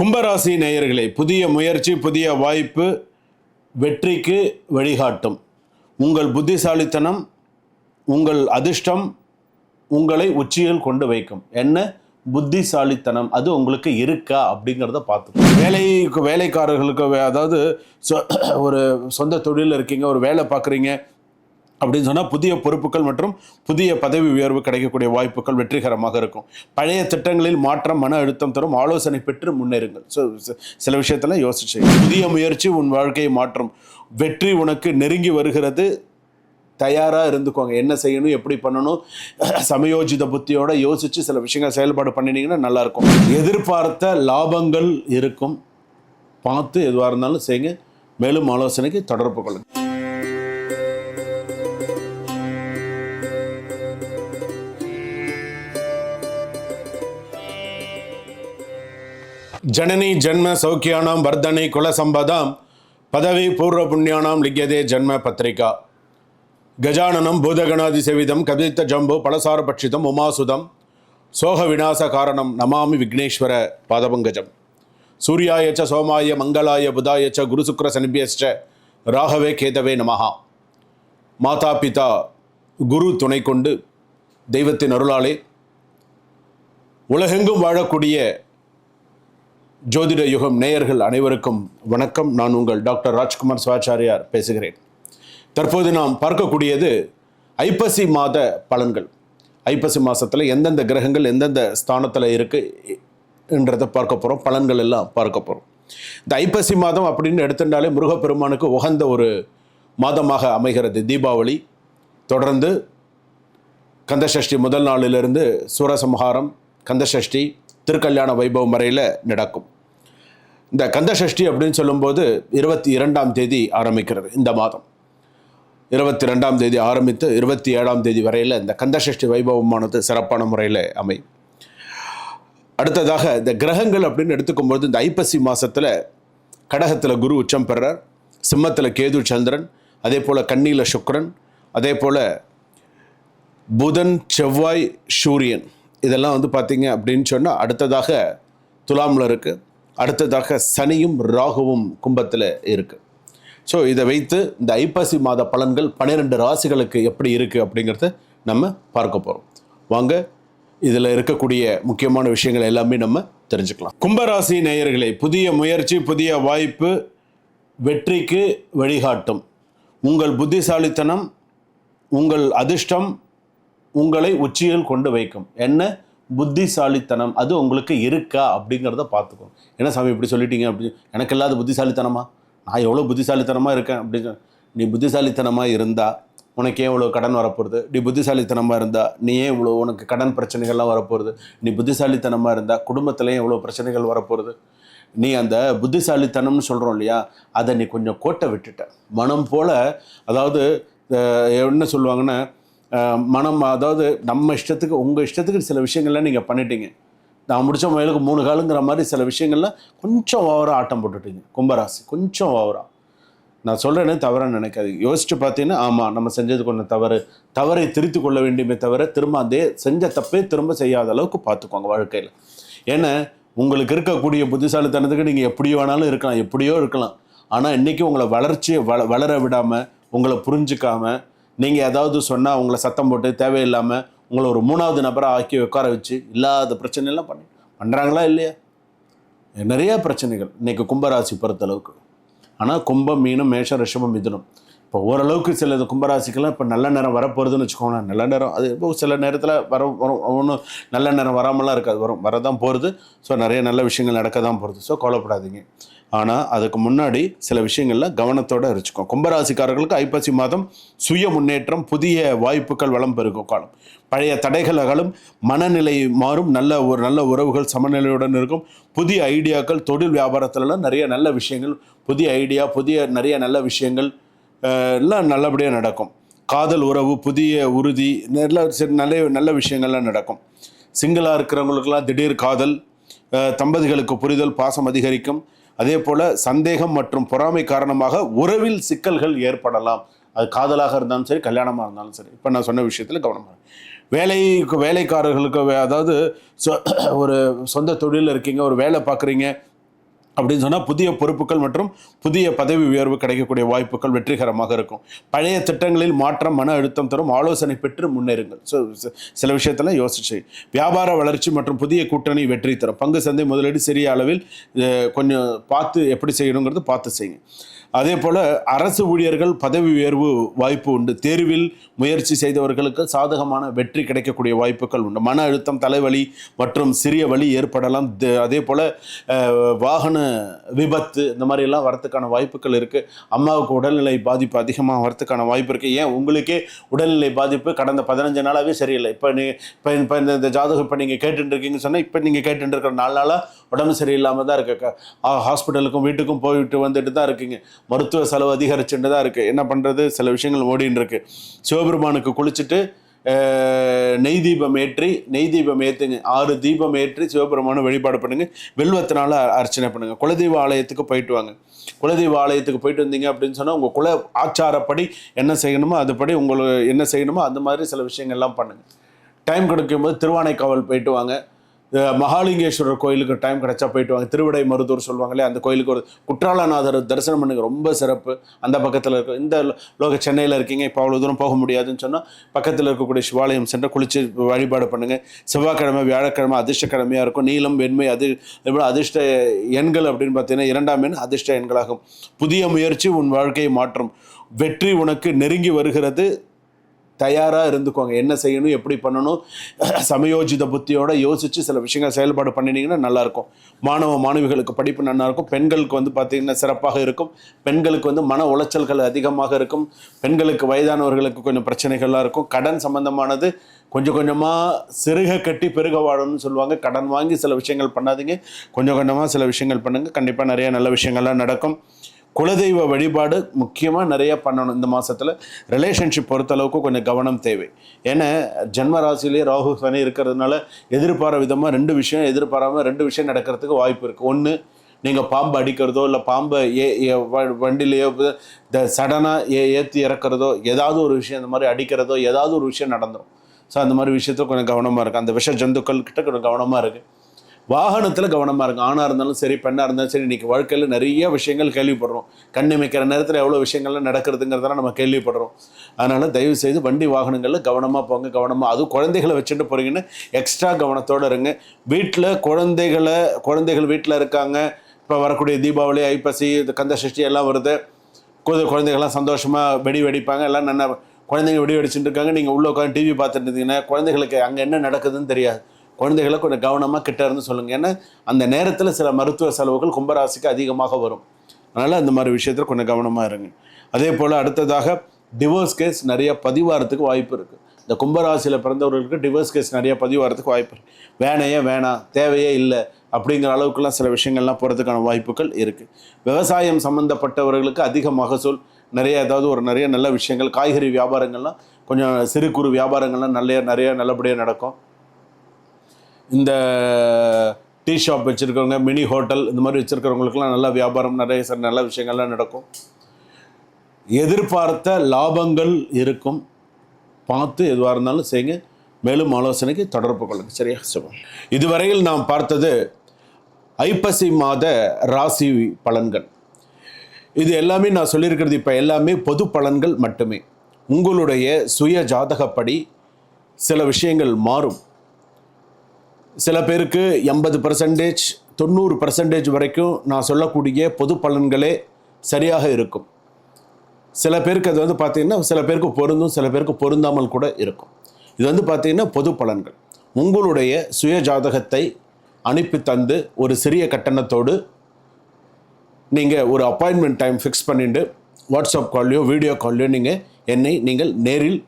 கும்பராசி நேயர்களே புதிய முயற்சி புதிய வாய்ப்பு வெற்றிக்கு வழிகாட்டும். உங்கள் புத்திசாலித்தனம் உங்கள் அதிர்ஷ்டம் உங்களை உச்சியில் கொண்டு வைக்கும். என்ன? புத்திசாலித்தனம். அது உங்களுக்கு இருக்கா? அப்படிங்கிறத பார்த்து வேலைக்கு வேலைக்காரர்களுக்கு அதாவது சொ- ஒரு சொந்த தொழிலில் இருக்கீங்க ஒரு வேலை பார்க்குறீங்க அப்படின்னு சொன்னால் புதிய பொறுப்புகள் மற்றும் புதிய பதவி உயர்வு கிடைக்கக்கூடிய வாய்ப்புகள் வெற்றிகரமாக இருக்கும். பழைய திட்டங்களில் மாற்றம் மன அழுத்தம் தரும் ஆலோசனை பெற்று முன்னேறுங்கள். ஸோ சில விஷயத்தில் யோசிச்சு புதிய முயற்சி உன் வாழ்க்கையை மாற்றும். வெற்றி உனக்கு நெருங்கி வருகிறது. தயாராக இருந்துக்கோங்க. என்ன செய்யணும் எப்படி பண்ணணும் சமயோஜித புத்தியோட யோசித்து சில விஷயங்கள் செயல்பாடு பண்ணினீங்கன்னா நல்லாயிருக்கும். எதிர்பார்த்த லாபங்கள் இருக்கும். பார்த்து எதுவாக இருந்தாலும் செய்யுங்க. மேலும் ஆலோசனைக்கு தொடர்பு கொள்ளுங்க. ஜனனி ஜன்ம சௌக்கியானாம் வர்தனை குலசம்பதாம் பதவி பூர்வ புண்ணியானாம் லிக்கியதே ஜன்ம பத்திரிகா. கஜானனம் பூதகணாதி சேவிதம் கவித்த ஜம்பு பலசார பட்சிதம் உமாசுதம் சோக விநாச காரணம் நமாமி விக்னேஸ்வர பாதபங்கஜம். சூர்யாயச்ச சோமாய மங்களாய புதாயச்ச ச குரு ராகவே கேதவே நமஹா. மாதா பிதா குரு துணை கொண்டு தெய்வத்தின் அருளாலே உலகெங்கும் வாழக்கூடிய ஜோதிட யுகம் நேயர்கள் அனைவருக்கும் வணக்கம். நான் உங்கள் டாக்டர் ராஜ்குமார் சிவாச்சாரியார் பேசுகிறேன். தற்போது நாம் பார்க்கக்கூடியது ஐப்பசி மாத பலன்கள். ஐப்பசி மாதத்தில் எந்தெந்த கிரகங்கள் எந்தெந்த ஸ்தானத்தில் இருக்குது என்றதை பார்க்க போகிறோம் பலன்கள் எல்லாம் பார்க்க போகிறோம் இந்த ஐப்பசி மாதம் அப்படின்னு எடுத்துட்டாலே முருகப்பெருமானுக்கு உகந்த ஒரு மாதமாக அமைகிறது. தீபாவளி தொடர்ந்து கந்தசஷ்டி முதல் நாளிலிருந்து சூரசம்ஹாரம் கந்தசஷ்டி திருக்கல்யாண வைபவம் வரையில் நடக்கும். இந்த கந்தசஷ்டி அப்படின்னு சொல்லும்போது இருபத்தி இரண்டாம் தேதி ஆரம்பிக்கிறது இந்த மாதம். இருபத்தி ரெண்டாம் தேதி ஆரம்பித்து இருபத்தி ஏழாம் தேதி வரையில் இந்த கந்தசஷ்டி வைபவமானது சிறப்பான முறையில் அமையும். அடுத்ததாக இந்த கிரகங்கள் அப்படின்னு எடுத்துக்கும்போது இந்த ஐப்பசி மாதத்தில் கடகத்தில் குரு உச்சம் பெறார். சிம்மத்தில் கேது சந்திரன் அதே போல் கண்ணியில் சுக்ரன் அதே போல் புதன் செவ்வாய் சூரியன். இதெல்லாம் வந்து பார்த்தீங்க அப்படின்னு சொன்னால் அடுத்ததாக துலாமில் இருக்குது அடுத்ததாக சனியும் ராகுவும் கும்பத்தில் இருக்குது ஸோ இதை வைத்து இந்த ஐப்பசி மாத பலன்கள் பன்னிரெண்டு ராசிகளுக்கு எப்படி இருக்குது அப்படிங்கிறத நம்ம பார்க்க போகிறோம் வாங்க இதில் இருக்கக்கூடிய முக்கியமான விஷயங்கள் எல்லாமே நம்ம தெரிஞ்சுக்கலாம். கும்பராசி நேயர்களே புதிய முயற்சி புதிய வாய்ப்பு வெற்றிக்கு வழிகாட்டும். உங்கள் புத்திசாலித்தனம் உங்கள் அதிர்ஷ்டம் உங்களை உச்சியில் கொண்டு வைக்கும். என்ன? புத்திசாலித்தனம். அது உங்களுக்கு இருக்கா? அப்படிங்கிறத பார்த்துக்கணும். என்ன சாமி இப்படி சொல்லிட்டீங்க? அப்படி எனக்கு இல்லாத புத்திசாலித்தனமா? நான் எவ்வளோ புத்திசாலித்தனமாக இருக்கேன்? அப்படின்னு நீ புத்திசாலித்தனமாக இருந்தால் உனக்கு ஏன் இவ்வளோ கடன் வரப்போகுது? நீ புத்திசாலித்தனமாக இருந்தால் நீ ஏன் இவ்வளோ உனக்கு கடன் பிரச்சனைகள்லாம் வரப்போகுது? நீ புத்திசாலித்தனமாக இருந்தால் குடும்பத்துலேயும் எவ்வளோ பிரச்சனைகள் வரப்போகுது? நீ அந்த புத்திசாலித்தனம்னு சொல்கிறோம் இல்லையா? அதை நீ கொஞ்சம் கோட்டை விட்டுட்ட. மனம் போல் அதாவது என்ன சொல்லுவாங்கன்னா மனம் அதாவது நம்ம இஷ்டத்துக்கு உங்கள் இஷ்டத்துக்கு சில விஷயங்கள்லாம் நீங்கள் பண்ணிட்டீங்க. நான் முடிச்ச முயலுக்கு மூணு காலுங்கிற மாதிரி சில விஷயங்கள்லாம் கொஞ்சம் ஓவராக ஆட்டம் போட்டுட்டீங்க. கும்பராசி கொஞ்சம் ஓவராக நான் சொல்கிறேன்னு தவறாக நினைக்காது யோசிச்சு பார்த்தீங்கன்னா ஆமாம் நம்ம செஞ்சது கொஞ்சம் தவறு. தவறை திருத்தி கொள்ள வேண்டுமே தவிர திரும்ப அதே செஞ்ச தப்பே திரும்ப செய்யாத அளவுக்கு பார்த்துக்கோங்க வாழ்க்கையில். ஏன்னா உங்களுக்கு இருக்கக்கூடிய புத்திசாலித்தனத்துக்கு நீங்கள் எப்படியோ வேணாலும் இருக்கலாம் எப்படியோ இருக்கலாம். ஆனால் இன்றைக்கி உங்களை வளர்ச்சியை வள வளர விடாமல் உங்களை புரிஞ்சிக்காமல் நீங்கள் ஏதாவது சொன்னால் உங்களை சத்தம் போட்டு தேவையில்லாமல் உங்களை ஒரு மூணாவது நபரை ஆக்கி உட்கார வச்சு இல்லாத பிரச்சனையெல்லாம் பண்ணி பண்ணுறாங்களா இல்லையா? நிறைய பிரச்சனைகள். இன்றைக்கி கும்பராசி பொறுத்தளவுக்கு. ஆனால் கும்பம் மீனம் மேஷம் ரிஷபம் மிதுனம். இப்போ ஓரளவுக்கு சில இது கும்பராசிக்கெல்லாம் இப்போ நல்ல நேரம் வரப்போகுதுன்னு வச்சுக்கோங்களேன் நல்ல நேரம் அது இப்போ சில நேரத்தில் வர வரும் ஒன்றும் நல்ல நேரம் வராமலாம் இருக்காது. வரும் வரதான் போகிறது ஸோ நிறைய நல்ல விஷயங்கள் நடக்க தான் போகிறது ஸோ கவலைப்படாதீங்க. ஆனால் அதுக்கு முன்னாடி சில விஷயங்களில் கவனத்தோடு அரிச்சுக்கும் கும்பராசிக்காரர்களுக்கு ஐப்பசி மாதம் சுய முன்னேற்றம் புதிய வாய்ப்புகள் வளம் பெருகும் காலம். பழைய தடைகள் அகலும். மனநிலை மாறும். நல்ல ஒரு நல்ல உறவுகள் சமநிலையுடன் இருக்கும். புதிய ஐடியாக்கள் தொழில் வியாபாரத்துலலாம் நிறைய நல்ல விஷயங்கள் புதிய ஐடியா புதிய நிறைய நல்ல விஷயங்கள் எல்லாம் நல்லபடியாக நடக்கும். காதல் உறவு புதிய உறுதி நல்ல நல்ல நல்ல விஷயங்கள்லாம் நடக்கும். சிங்கிளாக இருக்கிறவங்களுக்கெல்லாம் திடீர் காதல் தம்பதிகளுக்கு புரிதல் பாசம் அதிகரிக்கும். அதே போல் சந்தேகம் மற்றும் பொறாமை காரணமாக உறவில் சிக்கல்கள் ஏற்படலாம். அது காதலாக இருந்தாலும் சரி கல்யாணமாக இருந்தாலும் சரி. இப்போ நான் சொன்ன விஷயத்தில் கவனமாக வேலை வேலைக்காரர்களுக்கு அதாவது சொ- ஒரு சொந்த தொழிலில் இருக்கீங்க ஒரு வேலை பார்க்குறீங்க அப்படின்னு சொன்னால் புதிய பொறுப்புகள் மற்றும் புதிய பதவி உயர்வு கிடைக்கக்கூடிய வாய்ப்புகள் வெற்றிகரமாக இருக்கும். பழைய திட்டங்களில் மாற்றம் மன அழுத்தம் தரும். ஆலோசனை பெற்று முன்னேறுங்கள். ஸோ சில விஷயத்தெல்லாம் யோசிச்சு. வியாபார வளர்ச்சி மற்றும் புதிய கூட்டணி வெற்றி தரும். பங்கு சந்தை முதலீடு சிறிய அளவில் கொஞ்சம் பார்த்து எப்படி செய்யணுங்கிறது பார்த்து செய்யுங்க. அதே போல் அரசு ஊழியர்கள் பதவி உயர்வு வாய்ப்பு உண்டு. தேர்வில் முயற்சி செய்தவர்களுக்கு சாதகமான வெற்றி கிடைக்கக்கூடிய வாய்ப்புகள் உண்டு. மன அழுத்தம் தலைவலி மற்றும் சிறிய வலி ஏற்படலாம். த- அதே போல் வாகன விபத்து இந்த மாதிரி எல்லாம் வரத்துக்கான வாய்ப்புகள் இருக்குது அம்மாவுக்கு உடல்நிலை பாதிப்பு அதிகமாக வரத்துக்கான வாய்ப்பு இருக்குது ஏன்? உங்களுக்கே உடல்நிலை பாதிப்பு கடந்த பதினஞ்சு நாளாகவே சரியில்லை. இப்போ நீ இப்போ இப்போ இந்த ஜாதகம் இப்போ நீங்கள் கேட்டுட்டு இருக்கீங்கன்னு சொன்னால் இப்போ நீங்கள் கேட்டுட்டு இருக்கிற நாலு நாளாக உடம்பு சரியில்லாமல் தான் இருக்கு. ஹாஸ்பிட்டலுக்கும் வீட்டுக்கும் போயிட்டு வந்துட்டு தான் இருக்கீங்க. மருத்துவ செலவு அதிகரிச்சுட்டு இருக்குது என்ன பண்ணுறது சில விஷயங்கள் ஓடின்னு இருக்கு சிவபெருமானுக்கு குளிச்சுட்டு நெய் தீபம் ஏற்றி நெய் தீபம் ஏற்றுங்க ஆறு தீபம் ஏற்றி சிவபெருமானை வழிபாடு பண்ணுங்க. வெல்வத்தினால அர்ச்சனை பண்ணுங்க. குலதெய்வ ஆலயத்துக்கு போயிட்டு வாங்க. குலதெய்வ ஆலயத்துக்கு போயிட்டு வந்தீங்க அப்படின்னு சொன்னால் உங்கள் குல ஆச்சாரப்படி என்ன செய்யணுமோ அதுபடி உங்களுக்கு என்ன செய்யணுமோ அந்த மாதிரி சில விஷயங்கள்லாம் பண்ணுங்க. டைம் கிடைக்கும்போது திருவானைக்காவல் போயிட்டு வாங்க. மகாலிங்கேஸ்வரர் கோயிலுக்கு டைம் கிடைச்சா போயிட்டு வாங்க. திருவிடை மருதூர் சொல்லுவாங்களே அந்த கோயிலுக்கு ஒரு குற்றாலநாதர் தரிசனம் பண்ணுங்க. ரொம்ப சிறப்பு. அந்த பக்கத்தில் இருக்க இந்த லோக சென்னையில் இருக்கீங்க இப்போ அவ்வளோ தூரம் போக முடியாதுன்னு சொன்னால் பக்கத்தில் இருக்கக்கூடிய சிவாலயம் சென்று குளிச்சு வழிபாடு பண்ணுங்கள் செவ்வாய்க்கிழமை வியாழக்கிழமை அதிர்ஷ்டக்கிழமையாக இருக்கும். நீளம் வெண்மை அது எவ்வளோ அதிர்ஷ்ட எண்கள் அப்படின்னு பார்த்தீங்கன்னா இரண்டாம் எண் அதிர்ஷ்ட எண்களாகும். புதிய முயற்சி உன் வாழ்க்கையை மாற்றும். வெற்றி உனக்கு நெருங்கி வருகிறது. தயாராக இருந்துக்கோங்க. என்ன செய்யணும் எப்படி பண்ணணும் சமயோஜித புத்தியோட யோசித்து சில விஷயங்கள் செயல்பாடு பண்ணினீங்கன்னா நல்லாயிருக்கும். மாணவ மாணவிகளுக்கு படிப்பு நல்லாயிருக்கும். பெண்களுக்கு வந்து பார்த்திங்கன்னா சிறப்பாக இருக்கும். பெண்களுக்கு வந்து மன உளைச்சல்கள் அதிகமாக இருக்கும். பெண்களுக்கு வயதானவர்களுக்கு கொஞ்சம் பிரச்சனைகள்லாம் இருக்கும். கடன் சம்பந்தமானது கொஞ்சம் கொஞ்சமாக சிறுக கட்டி பெருக வாழணும்னு சொல்லுவாங்க. கடன் வாங்கி சில விஷயங்கள் பண்ணாதீங்க. கொஞ்சம் கொஞ்சமாக சில விஷயங்கள் பண்ணுங்கள் கண்டிப்பாக நிறைய நல்ல விஷயங்கள்லாம் நடக்கும். குலதெய்வ வழிபாடு முக்கியமாக நிறைய பண்ணணும் இந்த மாதத்தில் ரிலேஷன்ஷிப் பொறுத்தளவுக்கு கொஞ்சம் கவனம் தேவை. ஏன்னா ஜென்ம ராசிலேயே ராகு சனி இருக்கிறதுனால எதிர்பார விதமாக ரெண்டு விஷயம் எதிர்பாராமல் ரெண்டு விஷயம் நடக்கிறதுக்கு வாய்ப்பு இருக்குது ஒன்று நீங்கள் பாம்பு அடிக்கிறதோ இல்லை பாம்பை ஏ வண்டிலேயோ த இந்த சடனாக ஏ ஏற்றி இறக்கிறதோ ஏதாவது ஒரு விஷயம் இந்த மாதிரி அடிக்கிறதோ ஏதாவது ஒரு விஷயம் நடந்துடும் ஸோ அந்த மாதிரி விஷயத்துல கொஞ்சம் கவனமாக இருக்குது அந்த விஷ ஜந்துக்கள் கிட்ட கொஞ்சம் கவனமாக இருக்குது வாகனத்தில் கவனமாக இருக்கும். ஆணாக இருந்தாலும் சரி பெண்ணாக இருந்தாலும் சரி இன்றைக்கி வாழ்க்கையில் நிறைய விஷயங்கள் கேள்விப்படுறோம். கண் இமைக்கிற நேரத்தில் எவ்வளோ விஷயங்கள்லாம் நடக்கிறதுங்கிறதெல்லாம் நம்ம கேள்விப்படுறோம். அதனால் தயவு செய்து வண்டி வாகனங்களில் கவனமாக போங்க கவனமாக அதுவும் குழந்தைகளை வச்சுட்டு போகிறீங்கன்னு எக்ஸ்ட்ரா கவனத்தோடு இருங்க. வீட்டில் குழந்தைகளை குழந்தைகள் வீட்டில் இருக்காங்க. இப்போ வரக்கூடிய தீபாவளி ஐப்பசி இது கந்த சஷ்டி எல்லாம் வருது. குது குழந்தைகள்லாம் சந்தோஷமாக வெடி வெடிப்பாங்க. எல்லாம் நல்லா குழந்தைங்க வெடி வெடிச்சுட்டு இருக்காங்க. நீங்கள் உள்ளே உட்காந்து டிவி பார்த்துட்டு இருந்தீங்கன்னா குழந்தைகளுக்கு அங்கே என்ன நடக்குதுன்னு தெரியாது. குழந்தைகளை கொஞ்சம் கவனமாக கிட்ட இருந்து சொல்லுங்கள் ஏன்னா அந்த நேரத்தில் சில மருத்துவ செலவுகள் கும்பராசிக்கு அதிகமாக வரும். அதனால் அந்த மாதிரி விஷயத்தில் கொஞ்சம் கவனமாக இருங்க. அதே போல் அடுத்ததாக டிவோர்ஸ் கேஸ் நிறைய பதிவாரத்துக்கு வாய்ப்பு இருக்குது இந்த கும்பராசியில் பிறந்தவர்களுக்கு டிவோர்ஸ் கேஸ் நிறைய பதிவாரத்துக்கு வாய்ப்பு இருக்குது வேணையே வேணாம் தேவையே இல்லை அப்படிங்கிற அளவுக்குலாம் சில விஷயங்கள்லாம் போகிறதுக்கான வாய்ப்புகள் இருக்குது விவசாயம் சம்மந்தப்பட்டவர்களுக்கு அதிக மகசூல் நிறைய ஏதாவது ஒரு நிறைய நல்ல விஷயங்கள் காய்கறி வியாபாரங்கள்லாம் கொஞ்சம் சிறு குறு வியாபாரங்கள்லாம் நிறைய நிறைய நல்லபடியாக நடக்கும். இந்த டீ ஷாப் வச்சுருக்கவங்க மினி ஹோட்டல் இந்த மாதிரி வச்சுருக்கிறவங்களுக்குலாம் நல்ல வியாபாரம் நிறைய ச- நல்ல விஷயங்கள்லாம் நடக்கும். எதிர்பார்த்த லாபங்கள் இருக்கும். பார்த்து எதுவாக இருந்தாலும் செய்யுங்க. மேலும் ஆலோசனைக்கு தொடர்பு கொள்ளுங்க. சரியா? சுபம் இதுவரையில் நாம் பார்த்தது ஐப்பசி மாத ராசி பலன்கள். இது எல்லாமே நான் சொல்லியிருக்கிறது இப்போ எல்லாமே பொது பலன்கள் மட்டுமே. உங்களுடைய சுய ஜாதகப்படி சில விஷயங்கள் மாறும். சில பேருக்கு எண்பது பர்சன்டேஜ் தொண்ணூறு பர்சன்டேஜ் வரைக்கும் நான் சொல்லக்கூடிய பொது பலன்களே சரியாக இருக்கும். சில பேருக்கு அது வந்து பார்த்தீங்கன்னா சில பேருக்கு பொருந்தும் சில பேருக்கு பொருந்தாமல் கூட இருக்கும். இது வந்து பார்த்தீங்கன்னா பொது பலன்கள். உங்களுடைய சுய ஜாதகத்தை அனுப்பி தந்து ஒரு சிறிய கட்டணத்தோடு நீங்கள் ஒரு அப்பாயின்மெண்ட் டைம் ஃபிக்ஸ் பண்ணிட்டு வாட்ஸ்அப் கால்லையோ வீடியோ கால்லையோ நீங்கள் என்னை நீங்கள் நேரில்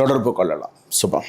தொடர்பு கொள்ளலாம். சுபம்.